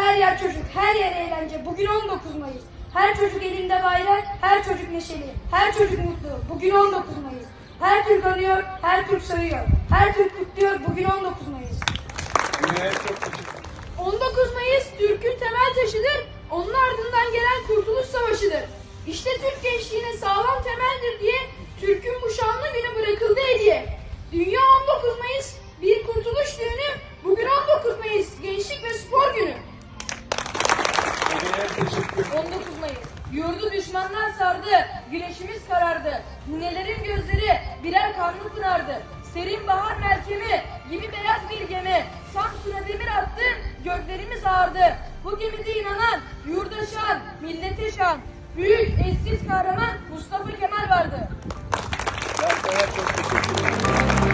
her çocuk, her yer eğlence. Bugün 19 Mayıs. Her çocuk elinde bayrak, her çocuk neşeli, her çocuk mutlu. Bugün 19 Mayıs. Her Türk anıyor, her Türk sayıyor. Her Türk kutluyor, bugün 19 Mayıs. Evet, çok teşekkür 19 Mayıs Türk'ün temel taşıdır. Onun ardından gelen Kurtuluş Savaşı'dır. İşte Türk gençliğine sağlam temeldir diye Türk'ün bu şanlı günü bırakıldı hediye. Dünya 19 Mayıs. Yurdu düşmanlar sardı, güneşimiz karardı. Ninelerin gözleri birer kanlı pınardı. Serin bahar merkemi gibi beyaz bir gemi. Samsun'a demir attı, göklerimiz ağardı. Bu gemide inanan, yurda şan, millete şan. Büyük, eşsiz kahraman Mustafa Kemal vardı. Ben sana çok teşekkür ederim.